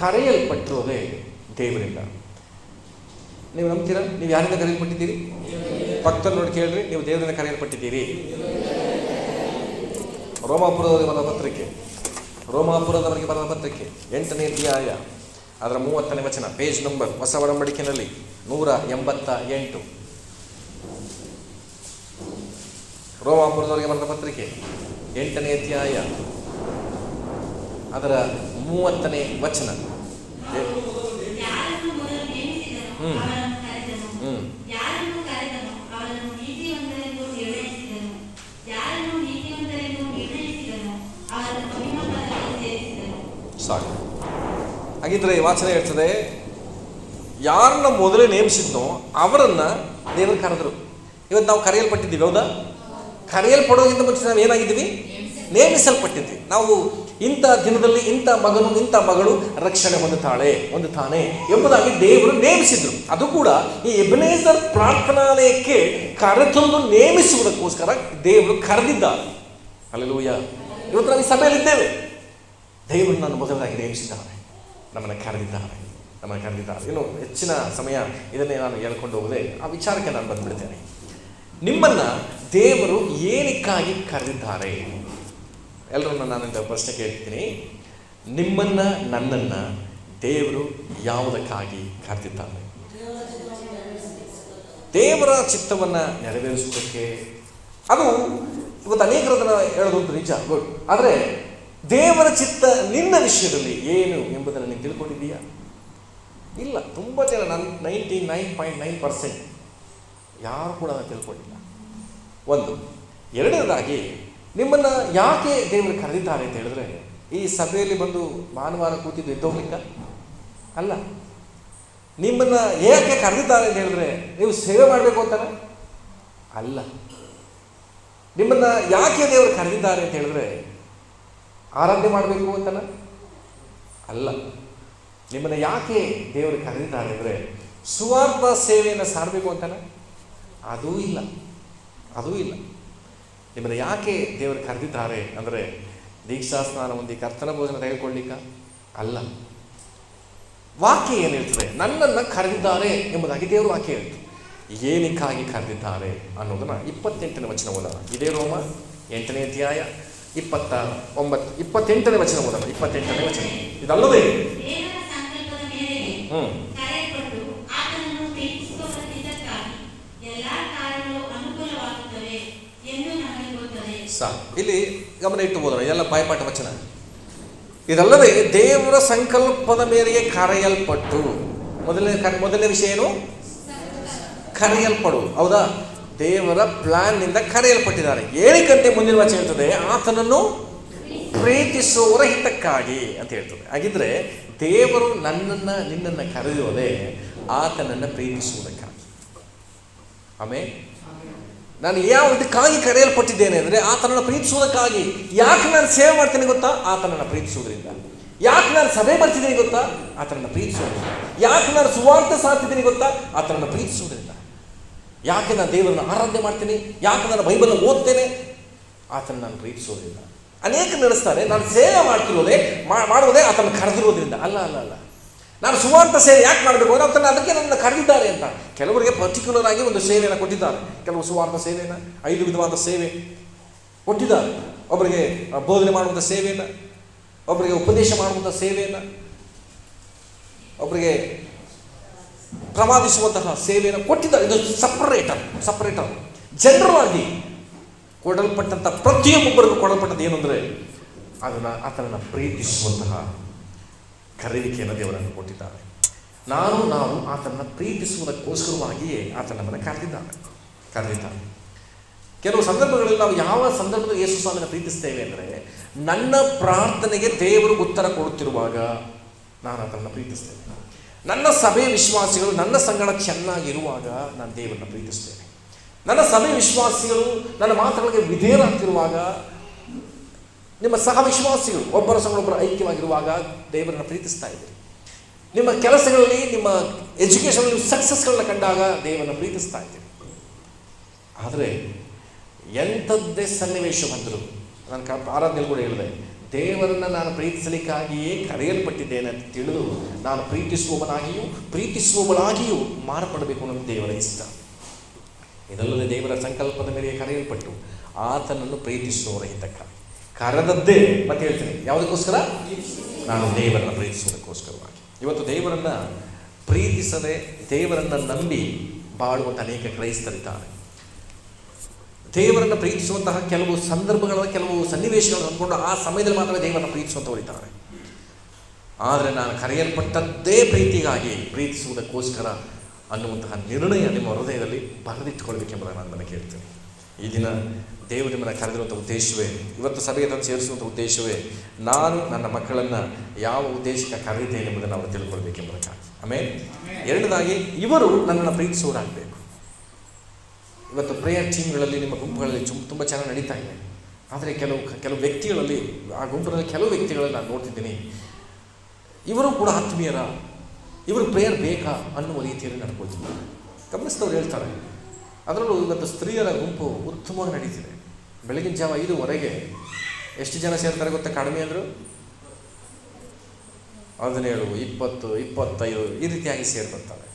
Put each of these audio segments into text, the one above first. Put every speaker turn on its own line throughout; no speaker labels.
ಕರೆಯಲ್ಪಟ್ಟಿರೋದೇ ದೇವರಿಂದ. ನೀವು ನಂಬ್ತೀರಾ? ನೀವು ಯಾರಿಂದ ಕರೆಯಲ್ಪಟ್ಟಿದ್ದೀರಿ? ಭಕ್ತರು ನೋಡಿ ಕೇಳ್ರಿ, ನೀವು ದೇವರಿಂದ ಕರೆಯಲ್ಪಟ್ಟಿದ್ದೀರಿ. ರೋಮಾಪುರದವರಿಗೆ ಬರೆದ ಪತ್ರಿಕೆ. ರೋಮಾಪುರದವರಿಗೆ ಬರೆದ ಪತ್ರಿಕೆ. ಎಂಟನೇ ಅಧ್ಯಾಯ, ಅದರ ಮೂವತ್ತನೇ ವಚನ. ಪೇಜ್ ನಂಬರ್, ಹೊಸ ಒಡಂಬಡಿಕೆನಲ್ಲಿ ನೂರ ಎಂಬತ್ತ ಎಂಟು. ರೋಮಾಪುರದವರಿಗೆ ಬರೆದ ಪತ್ರಿಕೆ. ಎಂಟನೇ ಅಧ್ಯಾಯ, ಅದರ ಮೂವತ್ತನೇ ವಚನ.
ಹ್ಞೂ ಹ್ಞೂ
ಸಾಕು. ಹಾಗಿದ್ರೆ ಈ ವಾಚನ ಹೇಳ್ತದೆ ಯಾರನ್ನ ಮೊದಲೇ ನೇಮಿಸಿದ್ನೋ ಅವರನ್ನ ದೇವರು ಕರೆದರು. ಇವತ್ತು ನಾವು ಕರೆಯಲ್ಪಟ್ಟಿದ್ದೀವಿ ಹೌದಾ? ಕರೆಯಲ್ಪಡೋಕ್ಕಿಂತ ಮುಂಚೆ ನಾವು ಏನಾಗಿದ್ದೀವಿ ನೇಮಿಸಲ್ಪಟ್ಟಿದ್ವಿ. ನಾವು ಇಂಥ ದಿನದಲ್ಲಿ ಇಂಥ ಮಗನು, ಇಂಥ ಮಗಳು ರಕ್ಷಣೆ ಹೊಂದುತ್ತಾಳೆ, ಹೊಂದುತ್ತಾನೆ ಎಂಬುದಾಗಿ ದೇವರು ನೇಮಿಸಿದ್ರು. ಅದು ಕೂಡ ಈ ಎಬನೇಸರ್ ಪ್ರಾರ್ಥನಾಲಯಕ್ಕೆ ಕರೆತಂದು ನೇಮಿಸುವುದಕ್ಕೋಸ್ಕರ ದೇವರು ಕರೆದಿದ್ದಾರೆ. ಅಲ್ಲೆಲೂಯ ಇವತ್ತು ನಾವು ಈ ಸಭೆಯಲ್ಲಿದ್ದೇವೆ. ದೇವರು ನನ್ನ ಮೊದಲಾಗಿ ನೇಮಿಸಿದ್ದಾನೆ ನಮ್ಮನ್ನು ಕರೆದಿದ್ದಾನೆ ನಮ್ಮನ್ನು ಕರೆದಿದ್ದಾರೆ. ಇನ್ನು ಹೆಚ್ಚಿನ ಸಮಯ ಇದನ್ನೇ ನಾನು ಹೇಳ್ಕೊಂಡು ಹೋಗದೆ, ಆ ವಿಚಾರಕ್ಕೆ ನಾನು ಬಂದ್ಬಿಡ್ತೇನೆ. ನಿಮ್ಮನ್ನು ದೇವರು ಏನಕ್ಕಾಗಿ ಕರೆದಿದ್ದಾರೆ? ಎಲ್ಲರನ್ನ ನಾನು ಪ್ರಶ್ನೆ ಕೇಳ್ತೀನಿ. ನಿಮ್ಮನ್ನು, ನನ್ನನ್ನು ದೇವರು ಯಾವುದಕ್ಕಾಗಿ ಕರೆದಿದ್ದಾರೆ ದೇವರ ಚಿತ್ತವನ್ನು ನೆರವೇರಿಸುವುದಕ್ಕೆ ಅದು ಇವತ್ತು ಅನೇಕರದನ್ನ ಹೇಳೋದು ನಿಜ, ಗುಡ್. ಆದರೆ ದೇವರ ಚಿತ್ತ ನಿನ್ನ ವಿಷಯದಲ್ಲಿ ಏನು ಎಂಬುದನ್ನು ನೀನು ತಿಳ್ಕೊಂಡಿದ್ದೀಯಾ? ಇಲ್ಲ, ತುಂಬ ಜನ ನನ್ನ ninety nine point nine percent ಯಾರು ಕೂಡ ತಿಳ್ಕೊಂಡಿಲ್ಲ. ಒಂದು, ಎರಡನೇದಾಗಿ ನಿಮ್ಮನ್ನು ಯಾಕೆ ದೇವರು ಕರೆದಿದ್ದಾರೆ ಅಂತ ಹೇಳಿದ್ರೆ, ಈ ಸಭೆಯಲ್ಲಿ ಬಂದು ಭಾನುವಾರ ಕೂತಿದ್ದು ಎದ್ದೋಗ್ಲಿಕ್ಕ ಅಲ್ಲ. ನಿಮ್ಮನ್ನು ಏಕೆ ಕರೆದಿದ್ದಾರೆ ಅಂತ ಹೇಳಿದ್ರೆ, ನೀವು ಸೇವೆ ಮಾಡಬೇಕು ಅಂತಾನೆ? ಅಲ್ಲ. ನಿಮ್ಮನ್ನು ಯಾಕೆ ದೇವರು ಕರೆದಿದ್ದಾರೆ ಅಂತ ಹೇಳಿದ್ರೆ, ಆರಾಧನೆ ಮಾಡಬೇಕು ಅಂತನ? ಅಲ್ಲ. ನಿಮ್ಮನ್ನು ಯಾಕೆ ದೇವರು ಕರೆದಿದ್ದಾರೆ ಅಂದರೆ ಸುವಾರ್ಥ ಸೇವೆಯನ್ನು ಸಾರಬೇಕು ಅಂತಾನೆ? ಅದೂ ಇಲ್ಲ. ಅದೂ ಇಲ್ಲ. ನಿಮ್ಮನ್ನು ಯಾಕೆ ದೇವರು ಕರೆದಿದ್ದಾರೆ ಅಂದರೆ ದೀಕ್ಷಾ ಸ್ನಾನ ಹೊಂದಿ ಕರ್ತನ ಭೋಜನ ತೆಗೆದುಕೊಳ್ಳಿಕ್ಕ ಅಲ್ಲ. ವಾಕ್ಯ ಏನಿರ್ತದೆ ನನ್ನನ್ನು ಕರೆದಿದ್ದಾರೆ ಎಂಬುದಾಗಿ ದೇವರು ವಾಕ್ಯ ಹೇಳ್ತು. ಏನಕ್ಕಾಗಿ ಕರೆದಿದ್ದಾರೆ ಅನ್ನೋದನ್ನು ಇಪ್ಪತ್ತೆಂಟನೇ ವಚನ ಓದೋಣ. ಇದೇ ರೋಮ ಎಂಟನೇ ಅಧ್ಯಾಯ ಇಪ್ಪತ್ತ ಒಂಬತ್ತು ಇಪ್ಪತ್ತೆಂಟನೇ ವಚನ ಓದೋಣ. ಇಪ್ಪತ್ತೆಂಟನೇ ವಚನ. ಇದಲ್ಲದೆ.
ದೇವರ ಸಂಕಲ್ಪದ ಮೇರೆಗೆ
ಹ್ಮ್
ಕರೆಯಲ್ಪಟ್ಟು ಆತನನ್ನು ಪ್ರೀತಿಸುವವರಿದ್ದಕ್ಕಾಗಿ ಎಲ್ಲಾ ಕಾರ್ಯಗಳು ಅನುಕೂಲವಾಗುತ್ತವೆ ಎಂದು ನಮಗೆ
ಇಲ್ಲಿ ಗಮನ ಇಟ್ಟು ಓದೋಣ ಎಲ್ಲ ಬಾಯ್ಪಾಠ ವಚನ. ಇದಲ್ಲದೆ ದೇವರ ಸಂಕಲ್ಪದ ಮೇರೆಗೆ ಕರೆಯಲ್ಪಟ್ಟು. ಮೊದಲನೇ ಮೊದಲನೇ ವಿಷಯ ಏನು? ಕರೆಯಲ್ಪಡುವುದು ಹೌದಾ? ದೇವರ ಪ್ಲಾನ್ನಿಂದ ಕರೆಯಲ್ಪಟ್ಟಿದ್ದಾರೆ. ಏನಕ್ಕಂತೆ ಮುಂದಿನ ವಚನ ಹೇಳ್ತದೆ, ಆತನನ್ನು ಪ್ರೀತಿಸುವವರ ಹಿತಕ್ಕಾಗಿ ಅಂತ ಹೇಳ್ತದೆ. ಹಾಗಿದ್ರೆ ದೇವರು ನನ್ನನ್ನು, ನಿನ್ನನ್ನು ಕರೆಯುವುದೇ ಆತನನ್ನು ಪ್ರೀತಿಸುವುದಕ್ಕಾಗಿ. ಆಮೇಲೆ ನಾನು ಯಾವ ಇದಕ್ಕಾಗಿ ಕರೆಯಲ್ಪಟ್ಟಿದ್ದೇನೆ ಅಂದರೆ ಆತನನ್ನು ಪ್ರೀತಿಸುವುದಕ್ಕಾಗಿ. ಯಾಕೆ ನಾನು ಸೇವೆ ಮಾಡ್ತೀನಿ ಗೊತ್ತಾ? ಆತನನ್ನು ಪ್ರೀತಿಸುವುದರಿಂದ. ಯಾಕೆ ನಾನು ಸಭೆ ಬರ್ತಿದ್ದೀನಿ ಗೊತ್ತಾ? ಆತನನ್ನು ಪ್ರೀತಿಸುವುದರಿಂದ. ಯಾಕೆ ನಾನು ಸುವಾರ್ಥ ಸಾರ್ತಿದ್ದೀನಿ ಗೊತ್ತಾ? ಆತನನ್ನು ಪ್ರೀತಿಸುವುದರಿಂದ. ಯಾಕೆ ನಾನು ದೇವರನ್ನು ಆರಾಧನೆ ಮಾಡ್ತೀನಿ? ಯಾಕೆ ನಾನು ಬೈಬಲ್ ಓದ್ತೇನೆ? ಆತನ ನಾನು ಪ್ರೀತಿಸೋದ್ರಿಂದ ಅನೇಕ ನಡೆಸ್ತಾರೆ, ನಾನು ಸೇವೆ ಮಾಡ್ತಿರೋದೇ ಮಾಡುವುದೇ ಆತನ ಕರೆದಿರೋದ್ರಿಂದ. ಅಲ್ಲ ಅಲ್ಲ ಅಲ್ಲ. ನಾನು ಸುವಾರ್ಥ ಸೇವೆ ಯಾಕೆ ಮಾಡಬೇಕು? ಅಂದರೆ ಅದಕ್ಕೆ ನನ್ನ ಕರೆದಿದ್ದಾರೆ ಅಂತ. ಕೆಲವರಿಗೆ ಪರ್ಟಿಕ್ಯುಲರ್ ಆಗಿ ಒಂದು ಸೇವೆಯನ್ನು ಕೊಟ್ಟಿದ್ದಾರೆ. ಕೆಲವು ಸುವಾರ್ಥ ಸೇವೆಯನ್ನು ಐದು ವಿಧವಾದ ಸೇವೆ ಕೊಟ್ಟಿದ್ದಾರೆ. ಒಬ್ಬರಿಗೆ ಬೋಧನೆ ಮಾಡುವಂಥ ಸೇವೆಯನ್ನು ಒಬ್ಬರಿಗೆ ಉಪದೇಶ ಮಾಡುವಂಥ ಸೇವೆಯನ್ನು ಒಬ್ಬರಿಗೆ ಪ್ರವಾದಿಸುವಂತಹ ಸೇವೆಯನ್ನು ಕೊಟ್ಟಿದ್ದಾರೆ. ಇದು ಸಪ್ರೇಟರ್ ಸಪ್ರೇಟರ್ ಜನರಲ್ ಆಗಿ ಕೊಡಲ್ಪಟ್ಟಂಥ ಪ್ರತಿಯೊಬ್ಬರಿಗೂ ಕೊಡಲ್ಪಟ್ಟದ್ದು ಏನು ಅಂದರೆ ಅದನ್ನು ಆತನನ್ನು ಪ್ರೀತಿಸುವಂತಹ ಕರೆಯುವಿಕೆಯನ್ನು ದೇವರನ್ನು ಕೊಟ್ಟಿದ್ದಾರೆ. ನಾನು, ನಾವು ಆತನನ್ನು ಪ್ರೀತಿಸುವುದಕ್ಕೋಸ್ಕರವಾಗಿಯೇ ಆತ ನಮ್ಮನ್ನು ಕರೆದಿದ್ದಾನೆ ಕರೆದಿದ್ದಾನೆ ಕೆಲವು ಸಂದರ್ಭಗಳಲ್ಲಿ ನಾವು ಯಾವ ಸಂದರ್ಭದಲ್ಲಿ ಯೇಸು ಸ್ವಾಮಿಯನ್ನು ಪ್ರೀತಿಸ್ತೇವೆ ಅಂದರೆ, ನನ್ನ ಪ್ರಾರ್ಥನೆಗೆ ದೇವರು ಉತ್ತರ ಕೊಡುತ್ತಿರುವಾಗ ನಾನು ಆತನನ್ನು ಪ್ರೀತಿಸ್ತೇನೆ. ನನ್ನ ಸಭೆ ವಿಶ್ವಾಸಿಗಳು ನನ್ನ ಸಂಗಡ ಚೆನ್ನಾಗಿರುವಾಗ ನಾನು ದೇವರನ್ನು ಪ್ರೀತಿಸ್ತೇನೆ. ನನ್ನ ಸಭೆ ವಿಶ್ವಾಸಿಗಳು ನನ್ನ ಮಾತುಗಳಿಗೆ ವಿಧೇಯರಾಗ್ತಿರುವಾಗ ನಿಮ್ಮ ಸಹ ವಿಶ್ವಾಸಿಗಳು ಒಬ್ಬರ ಸಂಗೊಬ್ಬರ ಐಕ್ಯವಾಗಿರುವಾಗ ದೇವರನ್ನು ಪ್ರೀತಿಸ್ತಾ ಇದ್ದೀರಿ ನಿಮ್ಮ ಕೆಲಸಗಳಲ್ಲಿ, ನಿಮ್ಮ ಎಜುಕೇಷನಲ್ಲಿ ಸಕ್ಸಸ್ಗಳನ್ನ ಕಂಡಾಗ ದೇವರನ್ನು ಪ್ರೀತಿಸ್ತಾ ಇದ್ದೀರಿ ಆದರೆ, ಎಂಥದ್ದೇ ಸನ್ನಿವೇಶ ಬಂದರು, ನಾನು ಕ ಕೂಡ ಹೇಳಿದೆ, ದೇವರನ್ನು ನಾನು ಪ್ರೀತಿಸಲಿಕ್ಕಾಗಿಯೇ ಕರೆಯಲ್ಪಟ್ಟಿದ್ದೇನೆ ಅಂತ ತಿಳಿದು ನಾನು ಪ್ರೀತಿಸುವವನಾಗಿಯೂ, ಪ್ರೀತಿಸುವವಳಾಗಿಯೂ ಮಾರ್ಪಡಬೇಕು ಅನ್ನೋದು ದೇವರ ಇಷ್ಟ. ಇದಲ್ಲದೆ ದೇವರ ಸಂಕಲ್ಪದ ಮೇಲೆ ಕರೆಯಲ್ಪಟ್ಟು ಆತನನ್ನು ಪ್ರೀತಿಸುವವರ ಹಿತಕ್ಕಾಗಿ ಕರೆದದ್ದೇ ಮತ್ತೆ ಹೇಳ್ತೀನಿ. ಯಾವುದಕ್ಕೋಸ್ಕರ? ನಾನು ದೇವರನ್ನು ಪ್ರೀತಿಸುವುದಕ್ಕೋಸ್ಕರವಾಗಿ. ಇವತ್ತು ದೇವರನ್ನು ಪ್ರೀತಿಸದೆ ದೇವರನ್ನು ನಂಬಿ ಬಾಳುವಂಥ ಅನೇಕ ಕ್ರೈಸ್ತರಿದ್ದಾರೆ. ದೇವರನ್ನು ಪ್ರೀತಿಸುವಂತಹ ಕೆಲವು ಸಂದರ್ಭಗಳ, ಕೆಲವು ಸನ್ನಿವೇಶಗಳನ್ನು ಅಂದ್ಕೊಂಡು ಆ ಸಮಯದಲ್ಲಿ ಮಾತ್ರ ದೇವರನ್ನು ಪ್ರೀತಿಸುವಂಥವರಿದ್ದಾರೆ ಆದರೆ ನಾನು ಕರೆಯಲ್ಪಟ್ಟದ್ದೇ ಪ್ರೀತಿಗಾಗಿ ಪ್ರೀತಿಸುವುದಕ್ಕೋಸ್ಕರ ಅನ್ನುವಂತಹ ನಿರ್ಣಯ ನಿಮ್ಮ ಹೃದಯದಲ್ಲಿ ಬರೆದಿಟ್ಟುಕೊಳ್ಬೇಕೆಂಬುದನ್ನು ನಾನು ನನಗೆ ಹೇಳ್ತೇನೆ. ಈ ದಿನ ದೇವರು ನಿಮ್ಮನ್ನು ಕರೆದಿರುವಂಥ ಉದ್ದೇಶವೇ, ಇವತ್ತು ಸಭೆಗೆ ತಂದು ಸೇರಿಸುವಂಥ ಉದ್ದೇಶವೇ, ನಾನು ನನ್ನ ಮಕ್ಕಳನ್ನು ಯಾವ ಉದ್ದೇಶಕ್ಕೆ ಕರೆದಿದ್ದೇನೆ ಎಂಬುದನ್ನು ಅವರು ತಿಳ್ಕೊಳ್ಬೇಕೆಂಬುದಕ್ಕಾಗಿ ಆಮೇಲೆ ಎರಡನೇದಾಗಿ, ಇವರು ನನ್ನನ್ನು ಪ್ರೀತಿಸುವವರಾಗಬೇಕು. ಇವತ್ತು ಪ್ರೇಯರ್ ಟೀಮ್ಗಳಲ್ಲಿ ನಿಮ್ಮ ಗುಂಪುಗಳಲ್ಲಿ ತುಂಬ ಚೆನ್ನಾಗಿ ನಡೀತಾ ಇದೆ. ಆದರೆ ಕೆಲವು ಕೆಲವು ವ್ಯಕ್ತಿಗಳಲ್ಲಿ, ಆ ಗುಂಪಿನಲ್ಲಿ ಕೆಲವು ವ್ಯಕ್ತಿಗಳಲ್ಲಿ ನಾನು ನೋಡ್ತಿದ್ದೀನಿ. ಇವರು ಕೂಡ ಆತ್ಮೀಯರ, ಇವರು ಪ್ರೇಯರ್ ಬೇಕಾ ಅನ್ನುವ ರೀತಿಯಲ್ಲಿ ನಡ್ಕೊಳ್ತಿದ್ದಾರೆ. ಗಮನಿಸಿದವ್ರು ಹೇಳ್ತಾರೆ. ಅದರಲ್ಲೂ ಇವತ್ತು ಸ್ತ್ರೀಯರ ಗುಂಪು ಉತ್ತಮವಾಗಿ ನಡೀತಿದೆ. ಬೆಳಗಿನ ಜಾವ ಐದುವರೆಗೆ ಎಷ್ಟು ಜನ ಸೇರ್ತಾರೆ ಗೊತ್ತಾ ಕಡಿಮೆ ಅಂದರು? ಹದಿನೇಳು ಇಪ್ಪತ್ತು, ಇಪ್ಪತ್ತೈದು, ಈ ರೀತಿಯಾಗಿ ಸೇರ್ಬರ್ತಾರೆ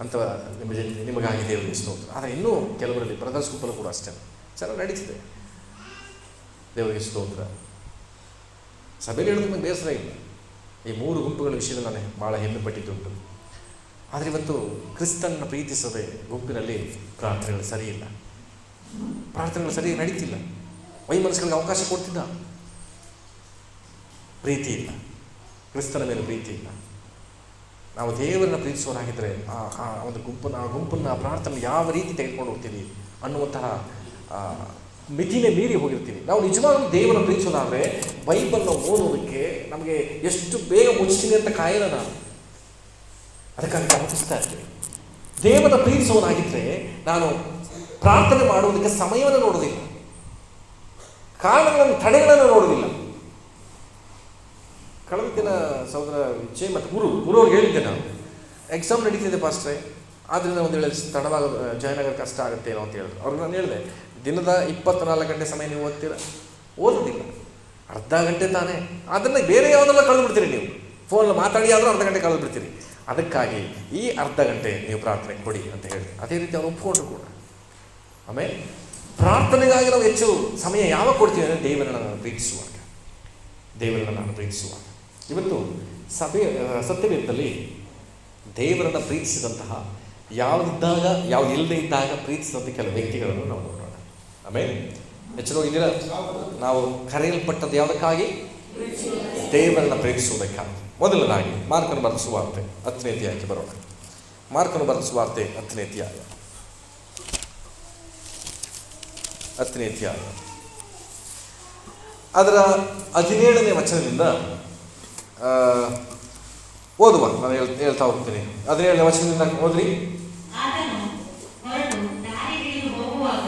ಅಂತ ಜನ, ನಿಮಗಾಗಿ ದೇವರಿಗೆ ಸ್ತೋತ್ರ. ಆದರೆ ಇನ್ನೂ ಕೆಲವರಲ್ಲಿ ಬ್ರದರ್ಸ್ ಗುಂಪಲ್ಲೂ ಕೂಡ ಅಷ್ಟೇ. ಚೆನ್ನಾಗಿ ನಡೀತಿದೆ. ದೇವರಿಗೆ ಸ್ತೋತ್ರ. ಸಭೆಯಲ್ಲಿ ಹೇಳೋದು ನನಗೆ ಬೇಸರ ಇಲ್ಲ. ಈ ಮೂರು ಗುಂಪುಗಳ ವಿಷಯದಲ್ಲಿ ನಾನು ಭಾಳ ಹೆಮ್ಮೆ ಪಟ್ಟಿದ್ದುಂಟು. ಆದರೆ ಇವತ್ತು ಕ್ರಿಸ್ತನ್ನ ಪ್ರೀತಿಸದೆ ಗುಂಪಿನಲ್ಲಿ ಪ್ರಾರ್ಥನೆಗಳು ಸರಿಯಿಲ್ಲ ಪ್ರಾರ್ಥನೆಗಳು ಸರಿಯಾಗಿ ನಡೀತಿಲ್ಲ. ವೈಮನಸ್ಸುಗಳಿಗೆ ಅವಕಾಶ ಕೊಡ್ತಿದ್ದ. ಪ್ರೀತಿ ಇಲ್ಲ. ಕ್ರಿಸ್ತನ ಮೇಲೆ ಪ್ರೀತಿ ಇಲ್ಲ. ನಾವು ದೇವರನ್ನ ಪ್ರೀತಿಸೋರಾಗಿದ್ದರೆ ಆ ಆ ಒಂದು ಗುಂಪನ್ನು, ಆ ಗುಂಪನ್ನು, ಆ ಪ್ರಾರ್ಥನೆ ಯಾವ ರೀತಿ ತೆಗೆದುಕೊಂಡು ಹೋಗ್ತೀವಿ ಅನ್ನುವಂತಹ ಮಿತಿನೇ ಮೀರಿ ಹೋಗಿರ್ತೀವಿ ನಾವು ನಿಜವಾಗ್ಲೂ ದೇವರನ್ನು ಪ್ರೀತಿಸೋದಾದರೆ ಬೈಬಲ್ನ ಓದೋದಕ್ಕೆ ನಮಗೆ ಎಷ್ಟು ಬೇಗ ಮುಚ್ಚಿದೆ ಅಂತ ಕಾಯಲ್ಲ ನಾನು. ಅದಕ್ಕಾಗಿ ಪ್ರಾರ್ಥಿಸ್ತಾ ಇರ್ತೀವಿ ದೇವರ ಪ್ರೀತಿಸೋದಾಗಿದ್ದರೆ ನಾನು ಪ್ರಾರ್ಥನೆ ಮಾಡುವುದಕ್ಕೆ ಸಮಯವನ್ನು ನೋಡುವುದಿಲ್ಲ. ಕಾರಣಗಳನ್ನು, ತಡೆಗಳನ್ನು ನೋಡುವುದಿಲ್ಲ. ಕಳೆದ ದಿನ ಸಹೋದರ ವಿಜಯ್ ಮತ್ತು ಗುರು ಗುರು ಅವ್ರಿಗೆ ಹೇಳಿದ್ದೆ ನಾನು. ಎಕ್ಸಾಮ್ ನಡೀತಿದೆ ಪಾಸ್ಟ್ರೆ. ಆದ್ದರಿಂದ ಒಂದು ವೇಳೆ ತಡವಾಗ ಜಾಯ್ನ್ ಆಗೋದು ಕಷ್ಟ ಆಗುತ್ತೇನೋ ಅಂತ ಹೇಳಿದ್ರು. ಅವ್ರಿಗೆ ನಾನು ಹೇಳಿದೆ, ದಿನದ ಇಪ್ಪತ್ನಾಲ್ಕು ಗಂಟೆ ಸಮಯ ನೀವು ಓದ್ತೀರ? ಓದೋದಿಲ್ಲ. ಅರ್ಧ ಗಂಟೆ ತಾನೇ. ಅದನ್ನು ಬೇರೆ ಯಾವುದೆಲ್ಲ ಕಳೆದು ಬಿಡ್ತೀರಿ ನೀವು. ಫೋನಲ್ಲಿ ಮಾತಾಡಿ ಆದರೂ ಅರ್ಧ ಗಂಟೆ ಕಳೆದು ಬಿಡ್ತೀರಿ. ಅದಕ್ಕಾಗಿ ಈ ಅರ್ಧ ಗಂಟೆ ನೀವು ಪ್ರಾರ್ಥನೆ ಕೊಡಿ ಅಂತ ಹೇಳಿ ಅದೇ ರೀತಿ ಅವರು ಒಪ್ಕೊಂಡ್ರು ಕೂಡ. ಆಮೇಲೆ ಪ್ರಾರ್ಥನೆಗಾಗಿ ನಾವು ಹೆಚ್ಚು ಸಮಯ ಯಾವಾಗ ಕೊಡ್ತೀವಿ ಅಂದರೆ ದೇವರನ್ನು ನಾನು ಪ್ರೀತಿಸುವಾಗ. ದೇವರನ್ನು ನಾನು ಪ್ರೀತಿಸುವಾಗ. ಇವತ್ತು ಸಭೆ ಸತ್ಯವೇದದಲ್ಲಿ ದೇವರನ್ನು ಪ್ರೀತಿಸಿದಂತಹ ಯಾವುದಿದ್ದಾಗ ಯಾವ್ದು ಇಲ್ಲದೆ ಇದ್ದಾಗ ಪ್ರೀತಿಸಿದಂಥ ಕೆಲವು ವ್ಯಕ್ತಿಗಳನ್ನು ನಾವು ನೋಡೋಣ. ಆಮೇಲೆ ಎಚ್ಚರವಾಗಿದ್ದೀರಾ ನಾವು ಕರೆಯಲ್ಪಟ್ಟದ್ದು ಯಾವುದಕ್ಕಾಗಿ? ದೇವರನ್ನು ಪ್ರೀತಿಸುವುದಕ್ಕಾಗಿ. ಮೊದಲನಾಗಿ ಮಾರ್ಕನ್ನು ಬರೆದ ಸುವಾರ್ತೆ ಹತ್ತನೇ ಅಧ್ಯಾಯಕ್ಕೆ ಬರೋಣ. ಮಾರ್ಕನ ಬರೆದ ಸುವಾರ್ತೆ ಹತ್ತನೇ ಅಧ್ಯಾಯ. ಹತ್ತನೇ ಅಧ್ಯಾಯ. ಅದರ ಹದಿನೇಳನೇ ವಚನದಿಂದ ಓದುವ. ನಾನು ಹೇಳ್ ಹೇಳ್ತಾ ಹೋಗ್ತೀನಿ. ಹದಿನೇಳನೇ ವಚನದಿಂದ ಓದ್ರಿ
ಆತನು ಹೊರಟು ದಾರಿ ಹಿಡಿದು ಹೋಗುವಾಗ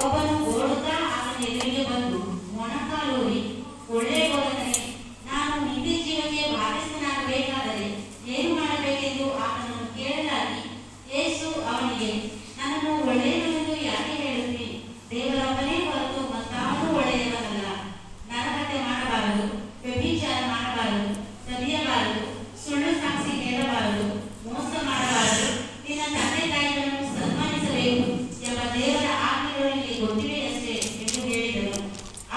ಒಬ್ಬನು ಓಡುತ್ತಾ ಆತನ ಎದುರಿಗೆ ಬಂದು ಮೊಣಕಾಲೂರಿ ಒಳ್ಳೆ ಬೋಧಕನೇ ನಾನು ನಿತ್ಯ ಜೀವಕ್ಕೆ ಬಾಧ್ಯಸ್ಥನಾಗಬೇಕಾದರೆ ಏನು ಮಾಡಬೇಕೆಂದು ಆತನನ್ನು ಕೇಳಲಾಗಿ ಯೇಸು ಅವನಿಗೆ ನನ್ನನ್ನು ಒಳ್ಳೆಯವನೆಂದು ಯಾಕೆ ಹೇಳುತ್ತಿ ದೇವರೊಬ್ಬನೇ ಹೊರತು ಮತ್ತಾರೂ ಒಳ್ಳೆಯವನಲ್ಲ ನರಹತ್ಯೆ ಮಾಡಬಾರದು ವ್ಯಭಿಚಾರ ಮಾಡಬಾರದು ಕದಿಯಬಾರದು ಸುಳ್ಳು ಸಾಕ್ಷಿ ಹೇಳಬಾರದು ಮೋಸ ಮಾಡಬಾರದು ನಿನ್ನ ತಂದೆ ತಾಯಿಗಳನ್ನು ಸನ್ಮಾನಿಸಬೇಕು ಎಂಬ ದೇವರ ಆಜ್ಞೆಗಳು ನಿನಗೆ ಗೊತ್ತಿವೆಯಷ್ಟೇ ಎಂದು ಹೇಳಿದನು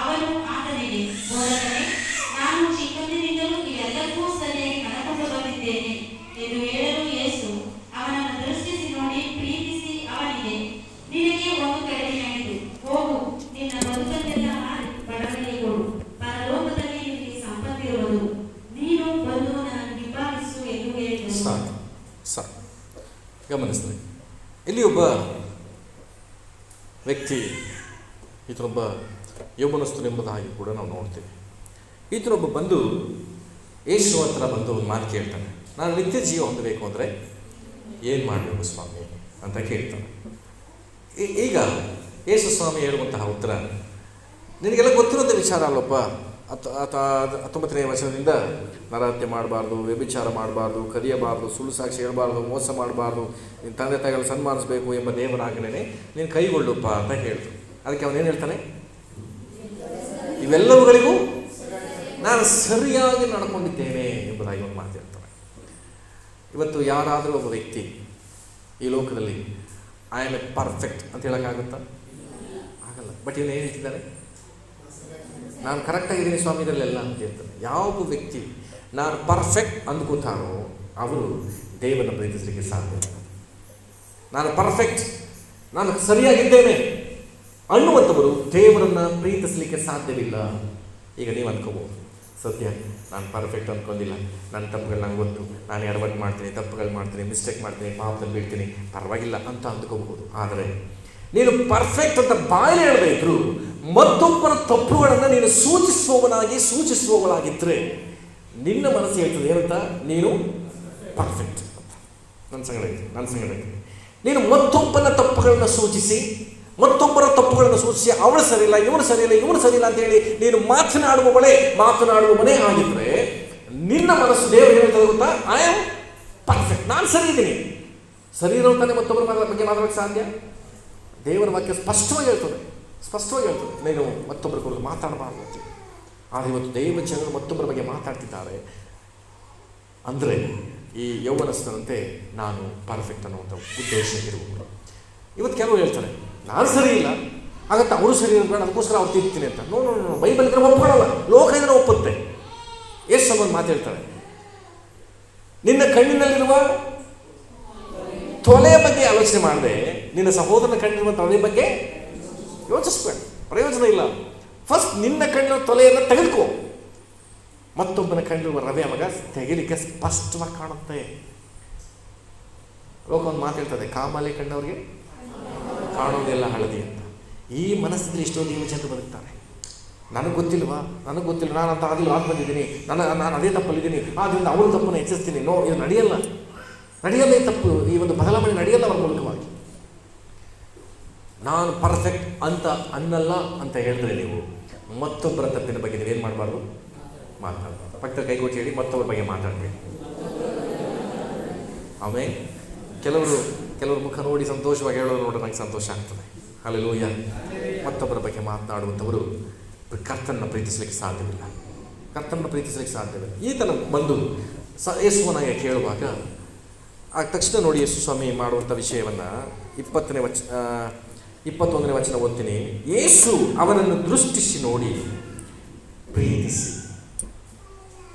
ಅವನು ಆತನಿಗೆ ಬೋಧಕನೇ ನಾನು ಚಿಕ್ಕಂದಿನಿಂದಲೂ ಇವೆಲ್ಲಕ್ಕೂ ಸರಿಯಾಗಿ ನಡ್ಕೊಂಡು ಬಂದಿದ್ದೇನೆ ಎಂದು ಹೇಳಲು ಯೇಸು ಅವನನ್ನು ದೃಷ್ಟಿಸಿ ನೋಡಿ ಪ್ರೀತಿಸಿ ಅವನಿಗೆ ನಿನಗೆ ಒಂದು ಕಡಿಮೆಯಾಯಿತು ಹೋಗು ನಿನ್ನ ಬದುಕನ್ನೆಲ್ಲ ಮಾರಿ ಬಡವರಿಗೆ ಕೊಡು ಪರಲೋಕದಲ್ಲಿ ನಿನಗೆ ಸಂಪತ್ತಿರುವುದು ನೀನು ಬಂದು ನನ್ನನ್ನು ಹಿಂಬಾಲಿಸು ಎಂದು ಹೇಳಿದನು
ಸಾಕು ಸಾಕು ಗಮನಿಸ್ರಿ ಇಲ್ಲಿ ಒಬ್ಬ ವ್ಯಕ್ತಿ ಈತನೊಬ್ಬ ಯೌವನಸ್ಥನೆಂಬುದಾಗಿ ಕೂಡ ನಾವು ನೋಡ್ತೇವೆ. ಈತನೊಬ್ಬ ಬಂದು ಯೇಸು ಹತ್ರ ಬಂದು ಒಂದು ಮಾತು ಕೇಳ್ತಾನೆ. ನಾನು ನಿತ್ಯ ಜೀವ ಹೊಂದಬೇಕು ಅಂದರೆ ಏನು ಮಾಡಬೇಕು ಸ್ವಾಮಿ ಅಂತ ಕೇಳ್ತಾನೆ. ಈಗ ಯೇಸು ಸ್ವಾಮಿ ಹೇಳುವಂತಹ ಉತ್ತರ, ನಿನಗೆಲ್ಲ ಗೊತ್ತಿರೋಂಥ ವಿಚಾರ ಅಲ್ಲಪ್ಪ. ಹತ್ತು ಹತ್ತೊಂಬತ್ತನೇ ವಚನದಿಂದ ನರಹತ್ಯೆ ಮಾಡಬಾರ್ದು, ವ್ಯಭಿಚಾರ ಮಾಡಬಾರ್ದು, ಕದಿಯಬಾರ್ದು, ಸುಳ್ಳು ಸಾಕ್ಷಿ ಹೇಳಬಾರ್ದು, ಮೋಸ ಮಾಡಬಾರ್ದು, ನಿನ್ನ ತಂದೆ ತಾಯಿಗಳು ಸನ್ಮಾನಿಸಬೇಕು ಎಂಬ ದೇವರಾಗಲೇ ನೀನು ಕೈಗೊಳ್ಳುಪ್ಪ ಅಂತ ಹೇಳಿದ್ರು ಅದಕ್ಕೆ ಅವನೇನು ಹೇಳ್ತಾನೆ? ಇವೆಲ್ಲವುಗಳಿಗೂ ನಾನು ಸರಿಯಾಗಿ ನಡ್ಕೊಂಡಿದ್ದೇನೆ ಎಂಬುದಾಗಿ ಒಂದು ಮಾತಿರ್ತಾರೆ ಇವತ್ತು ಯಾರಾದರೂ ಒಬ್ಬ ವ್ಯಕ್ತಿ ಈ ಲೋಕದಲ್ಲಿ ಐ ಆಮ್ ಎ ಪರ್ಫೆಕ್ಟ್ ಅಂತ ಹೇಳೋಕ್ಕಾಗುತ್ತಾ ಆಗಲ್ಲ. ಬಟ್ ಏನು ಹೇಳ್ತಿದ್ದಾರೆ? ನಾನು ಕರೆಕ್ಟಾಗಿದ್ದೀನಿ ಸ್ವಾಮಿ ಇದರಲ್ಲೆಲ್ಲ ಅಂತ ಹೇಳ್ತಾರೆ. ಯಾವ ವ್ಯಕ್ತಿ ನಾನು ಪರ್ಫೆಕ್ಟ್ ಅಂದ್ಕೋತಾರೋ, ಅವರು ದೇವನ ಪ್ರೀತಿಸಲಿಕ್ಕೆ ಸಾಧ್ಯ ನಾನು ಪರ್ಫೆಕ್ಟ್ ನಾನು ಸರಿಯಾಗಿದ್ದೇನೆ. ಅನ್ನುವಂಥವರು ದೇವರನ್ನು ಪ್ರೀತಿಸಲಿಕ್ಕೆ ಸಾಧ್ಯವಿಲ್ಲ. ಈಗ ನೀವು ಅಂದ್ಕೋಬೋದು ಸತ್ಯ, ನಾನು ಪರ್ಫೆಕ್ಟ್ ಅಂದ್ಕೊಂಡಿಲ್ಲ ನನ್ನ ತಪ್ಪುಗಳು ನಂಗೆ ಗೊತ್ತು. ನಾನು ಎಡವಟ್ಟು ಮಾಡ್ತೀನಿ, ತಪ್ಪುಗಳು ಮಾಡ್ತೀನಿ ಮಿಸ್ಟೇಕ್ ಮಾಡ್ತೀನಿ ಪಾಪದಲ್ಲಿ ಬೀಳ್ತೀನಿ. ಪರವಾಗಿಲ್ಲ ಅಂತ ಅಂದ್ಕೋಬಹುದು. ಆದರೆ, ನೀನು ಪರ್ಫೆಕ್ಟ್ ಅಂತ ಬಾಯಲ್ಲಿ ಹೇಳಬೇಕು ಮತ್ತೊಬ್ಬರ ತಪ್ಪುಗಳನ್ನು ನೀನು ಸೂಚಿಸುವವನಾಗಿ ಸೂಚಿಸುವವಳಾಗಿದ್ದರೆ ನಿನ್ನ ಮನಸ್ಸು ಹೇಳ್ತದೆ ಏನಂತ? ನೀನು ಪರ್ಫೆಕ್ಟ್ ನನ್ನ ಸಂಗಡ ನನ್ನ ಸಂಗಡ ನೀನು ಮತ್ತೊಬ್ಬನ ತಪ್ಪುಗಳನ್ನು ಸೂಚಿಸಿ ಮತ್ತೊಬ್ಬರ ತಪ್ಪುಗಳನ್ನು ಸೂಚಿಸಿ, ಅವಳು ಸರಿಯಿಲ್ಲ ಇವನು ಸರಿಯಿಲ್ಲ ಇವನು ಸರಿಯಿಲ್ಲ ಅಂತ ಹೇಳಿ ನೀನು ಮಾತನಾಡುವವಳೇ ಮಾತನಾಡುವವನೇ ಆಗಿದ್ರೆ ನಿನ್ನ ಮನಸ್ಸು ದೇವರು ಹೇಳ್ತದೆ ಗೊತ್ತಾ? ಐ ಆಮ್ ಪರ್ಫೆಕ್ಟ್ ನಾನು ಸರಿ ಇದ್ದೀನಿ. ಸರಿ ಇರೋಂತಾನೆ ಮತ್ತೊಬ್ಬರ ಬಗ್ಗೆ ಮಾತಾಡೋಕ್ಕೆ ಸಾಧ್ಯ? ದೇವರ ವಾಕ್ಯ ಸ್ಪಷ್ಟವಾಗಿ ಹೇಳ್ತದೆ ಸ್ಪಷ್ಟವಾಗಿ ಹೇಳ್ತದೆ. ನೀನು ಮತ್ತೊಬ್ಬರ ಕುರಿತು ಮಾತಾಡಬಾರ್ದು ಅಂತ ಆದರೆ ಇವತ್ತು ದೈವ ಜನರು ಮತ್ತೊಬ್ಬರ ಬಗ್ಗೆ ಮಾತಾಡ್ತಿದ್ದಾರೆ ಅಂದರೆ ಈ ಯೌವನಸ್ಥರಂತೆ ನಾನು ಪರ್ಫೆಕ್ಟ್ ಅನ್ನುವಂಥ ಉದ್ದೇಶ ಇರುವುದು ಇವತ್ತು ಕೆಲವರು ಹೇಳ್ತಾರೆ ನಾನು ಸರಿ ಇಲ್ಲ ಆಗತ್ತೆ ಅವರು ಸರಿ ಇರಬೇಡ ಅದಕ್ಕೋಸ್ಕರ ಅವ್ರು ತಿಂತೀನಿ ಅಂತ. ನೋ ನೋ ನೋ, ಬೈಬಲ್ ಇದ್ರೆ ಒಪ್ಕೊಳ್ಳಲ್ಲ. ಲೋಕ ಇದ್ರೆ ಒಪ್ಪುತ್ತೆ. ಎಷ್ಟು ಸಮ ಮಾತಾಡ್ತಾಳೆ ನಿನ್ನ ಕಣ್ಣಿನಲ್ಲಿರುವ ತೊಲೆಯ ಬಗ್ಗೆ ಆಲೋಚನೆ ಮಾಡದೆ ನಿನ್ನ ಸಹೋದರನ ಕಣ್ಣಿರುವ ತೊಲೆಯ ಬಗ್ಗೆ ಯೋಚಿಸ್ಬೇಡ. ಪ್ರಯೋಜನ ಇಲ್ಲ. ಫಸ್ಟ್ ನಿನ್ನ ಕಣ್ಣಿನ ತೊಲೆಯನ್ನು ತೆಗೆದುಕೋ. ಮತ್ತೊಬ್ಬನ ಕಣ್ಣಿರುವ ರವೆ ಮಗ ತೆಗಿಲಿಕ್ಕೆ ಸ್ಪಷ್ಟವಾಗಿ ಕಾಣುತ್ತೆ. ಲೋಕ ಒಂದು ಮಾತಾಡ್ತದೆ ಕಾಮಾಲೆ ಕಣ್ಣವ್ರಿಗೆ ಕಾಣೋದೆಲ್ಲ ಹಳದಿ ಅಂತ. ಈ ಮನಸ್ಸಿದ್ರೆ ಎಷ್ಟೋ ನೀವು ಜನರು ಬದುಕ್ತಾರೆ. ನನಗೆ ಗೊತ್ತಿಲ್ವಾ? ನನಗೆ ಗೊತ್ತಿಲ್ಲ. ನಾನು ಅಂತ ಅದಿಲ್ಲ ಆಗಿ ಬಂದಿದ್ದೀನಿ. ನನ್ನ ನಾನು ಅದೇ ತಪ್ಪಲ್ಲಿದ್ದೀನಿ. ಆದ್ದರಿಂದ ಅವರು ತಪ್ಪನ್ನು ಹೆಚ್ಚಿಸ್ತೀನಿ. ನೋ, ಇದು ನಡೆಯಲ್ಲ. ನಡೆಯಲ್ಲೇ ತಪ್ಪು. ಈ ಒಂದು ಬದಲಾವಣೆ ನಡೆಯಲ್ಲ ಅವರ ಮೂಲಕವಾಗಿ. ನಾನು ಪರ್ಫೆಕ್ಟ್ ಅಂತ ಅನ್ನಲ್ಲ ಅಂತ ಹೇಳಿದ್ರೆ ನೀವು ಮತ್ತೊಬ್ಬರ ತಪ್ಪಿನ ಬಗ್ಗೆ ನೀವೇನು ಮಾಡಬಾರ್ದು? ಮಾತಾಡಬಾರ್ದು. ಪಕ್ಕದ ಕೈಗೊಟ್ಟಿ ಹೇಳಿ ಮತ್ತೊಬ್ಬರ ಬಗ್ಗೆ ಮಾತಾಡ್ತೀನಿ ಆಮೇಲೆ ಕೆಲವರು ಕೆಲವರು ಮುಖ ನೋಡಿ ಸಂತೋಷವಾಗಿ ಹೇಳೋರು ನೋಡಿದ್ರೆ ನನಗೆ ಸಂತೋಷ ಆಗ್ತದೆ. ಅಲ್ಲೆಲ್ಲೂಯ್ಯ ಮತ್ತೊಬ್ಬರ ಬಗ್ಗೆ ಮಾತನಾಡುವಂಥವರು ಕರ್ತನನ್ನು ಪ್ರೀತಿಸಲಿಕ್ಕೆ ಸಾಧ್ಯವಿಲ್ಲ. ಕರ್ತನನ್ನು ಪ್ರೀತಿಸಲಿಕ್ಕೆ ಸಾಧ್ಯವಿಲ್ಲ. ಈತನ ಬಂದು ಸ, ಯೇಸುವನಾಗೆ ಕೇಳುವಾಗ ಆ ತಕ್ಷಣ ನೋಡಿ ಯೇಸು ಸ್ವಾಮಿ ಮಾಡುವಂಥ ವಿಷಯವನ್ನು ಇಪ್ಪತ್ತನೇ ವಚ ಇಪ್ಪತ್ತೊಂದನೇ ವಚನ ಓದ್ತೀನಿ. ಯೇಸು ಅವನನ್ನು ದೃಷ್ಟಿಸಿ ನೋಡಿ ಪ್ರೀತಿಸಿ.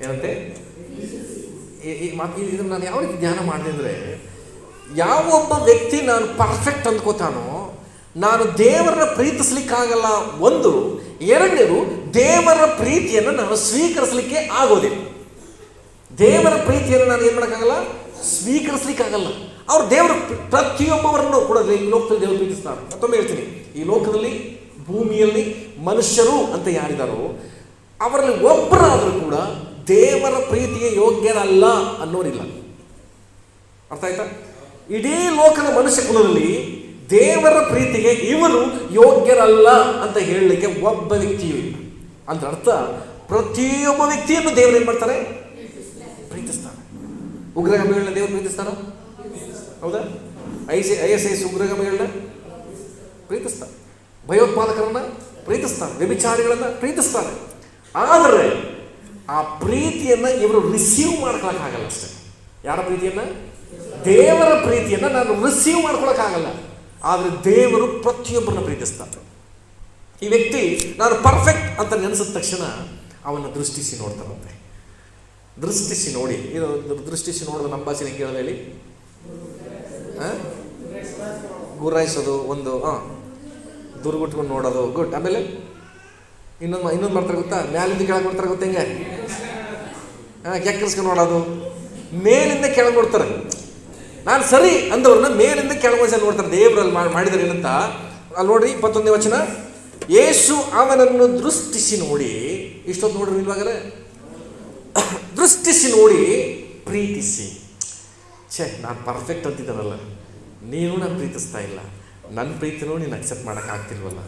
ಏನಂತೆ? ಈ ಮಾತು ಇದನ್ನು ನಾನು ಯಾವ ರೀತಿ ಧ್ಯಾನ ಮಾಡಿದೆ ಅಂದರೆ ಯಾವೊಬ್ಬ ವ್ಯಕ್ತಿ ನಾನು ಪರ್ಫೆಕ್ಟ್ ಅಂದ್ಕೋತಾನೋ, ನಾನು ದೇವರನ್ನ ಪ್ರೀತಿಸ್ಲಿಕ್ಕಾಗಲ್ಲ ಒಂದು, ಎರಡನೇದು ದೇವರ ಪ್ರೀತಿಯನ್ನು ನಾನು ಸ್ವೀಕರಿಸಲಿಕ್ಕೆ ಆಗೋದಿಲ್ಲ. ದೇವರ ಪ್ರೀತಿಯನ್ನು ನಾನು ಏನು ಮಾಡೋಕ್ಕಾಗಲ್ಲ? ಸ್ವೀಕರಿಸ್ಲಿಕ್ಕಾಗಲ್ಲ. ಅವ್ರು ದೇವರ ಪ್ರ- ಪ್ರತಿಯೊಬ್ಬವರನ್ನು ಕೂಡ ಈ ಲೋಕದಲ್ಲಿ ದೇವರು ಪ್ರೀತಿಸ್ತಾರೆ. ಮತ್ತೊಮ್ಮೆ ಹೇಳ್ತೀನಿ, ಈ ಲೋಕದಲ್ಲಿ, ಭೂಮಿಯಲ್ಲಿ ಮನುಷ್ಯರು ಅಂತ ಯಾರಿದ್ದಾರೋ ಅವರಲ್ಲಿ ಒಬ್ಬರಾದರೂ ಕೂಡ ದೇವರ ಪ್ರೀತಿಗೆ ಯೋಗ್ಯರಲ್ಲ ಅನ್ನೋರಿಲ್ಲ. ಅರ್ಥ ಆಯ್ತಾ? ಇಡೀ ಲೋಕದ ಮನುಷ್ಯ ಕುಲದಲ್ಲಿ ದೇವರ ಪ್ರೀತಿಗೆ ಇವರು ಯೋಗ್ಯರಲ್ಲ ಅಂತ ಹೇಳಲಿಕ್ಕೆ ಒಬ್ಬ ವ್ಯಕ್ತಿಯೂ ಇಲ್ಲ. ಅಂದ್ರೆ ಅರ್ಥ, ಪ್ರತಿಯೊಬ್ಬ ವ್ಯಕ್ತಿಯನ್ನು ದೇವರು ಏನು ಮಾಡ್ತಾರೆ? ಪ್ರೀತಿಸ್ತಾರೆ. ಉಗ್ರಗಾಮಿಗಳನ್ನ ದೇವರು ಪ್ರೀತಿಸ್ತಾರ? ಹೌದಾ? I C I S I S ಉಗ್ರಗಾಮಿಗಳನ್ನ ಪ್ರೀತಿಸ್ತಾರೆ. ಭಯೋತ್ಪಾದಕರನ್ನ ಪ್ರೀತಿಸ್ತಾರೆ. ವ್ಯಭಿಚಾರಿಗಳನ್ನ ಪ್ರೀತಿಸ್ತಾರೆ. ಆದರೆ ಆ ಪ್ರೀತಿಯನ್ನು ಇವರು ರಿಸೀವ್ ಮಾಡ್ಕೊಳಕ್ಕಾಗಲ್ಲ ಅಷ್ಟೇ. ಯಾರ ಪ್ರೀತಿಯನ್ನ? ದೇವರ ಪ್ರೀತಿಯನ್ನು ನಾನು ರಿಸೀವ್ ಮಾಡ್ಕೊಳಕ್ಕಾಗಲ್ಲ. ಆದರೆ ದೇವರು ಪ್ರತಿಯೊಬ್ಬರನ್ನ ಪ್ರೀತಿಸ್ತಾರೆ. ಈ ವ್ಯಕ್ತಿ ನಾನು ಪರ್ಫೆಕ್ಟ್ ಅಂತ ನೆನೆಸಿದ ತಕ್ಷಣ ಅವನ ದೃಷ್ಟಿಸಿ ನೋಡ್ತಾರಂತೆ ದೃಷ್ಟಿಸಿ ನೋಡಿ. ಇದು ದೃಷ್ಟಿಸಿ ನೋಡೋದು ನಮ್ಮ ಭಾಷೆ ಹೆಂಗೆ ಹೇಳಿ? ಗುರಾಯಿಸೋದು, ಒಂದು, ಹಾಂ. ದುರ್ಗುಟ್ಕೊಂಡು ನೋಡೋದು. ಗುಡ್ ಆಮೇಲೆ ಇನ್ನೊಂದು ಇನ್ನೊಂದು ಮಾಡ್ತಾರೆ ಗೊತ್ತಾ? ಮ್ಯಾಲಿಂದ ಕೆಳಗೆ ನೋಡ್ತಾರೆ ಗೊತ್ತ ಹೆಂಗೆ? ಹಾಂ, ಕೆಕ್ಕರ್ಸ್ಕೊಂಡು ನೋಡೋದು. ಮೇಲಿಂದ ಕೆಳಗೆ ನೋಡ್ತಾರೆ. ನಾನು ಸರಿ ಅಂದವ್ರನ್ನ ಮೇಲಿಂದ ಕೆಳಗೆ ನೋಡ್ತಾರೆ. ದೇವರಲ್ಲಿ ಮಾಡಿ ಮಾಡಿದ್ದಾರೆ ಏನಂತ? ಅಲ್ಲಿ ನೋಡ್ರಿ ಇಪ್ಪತ್ತೊಂದನೇ ವಚನ. ಯೇಸು ಅವನನ್ನು ದೃಷ್ಟಿಸಿ ನೋಡಿ, ಇಷ್ಟೊತ್ತು ನೋಡ್ರಿ ಇವಾಗಲೇ ದೃಷ್ಟಿಸಿ ನೋಡಿ, ಪ್ರೀತಿಸಿ. ಛೇ, ನಾನು ಪರ್ಫೆಕ್ಟ್ ಅಂತಿದ್ದಾನಲ್ಲ. ನೀನು ನಾನು ಪ್ರೀತಿಸ್ತಾ ಇಲ್ಲ. ನನ್ನ ಪ್ರೀತಿನೂ ನೀನು ಅಕ್ಸೆಪ್ಟ್ ಮಾಡೋಕ್ಕಾಗ್ತಿಲ್ವಲ್ಲ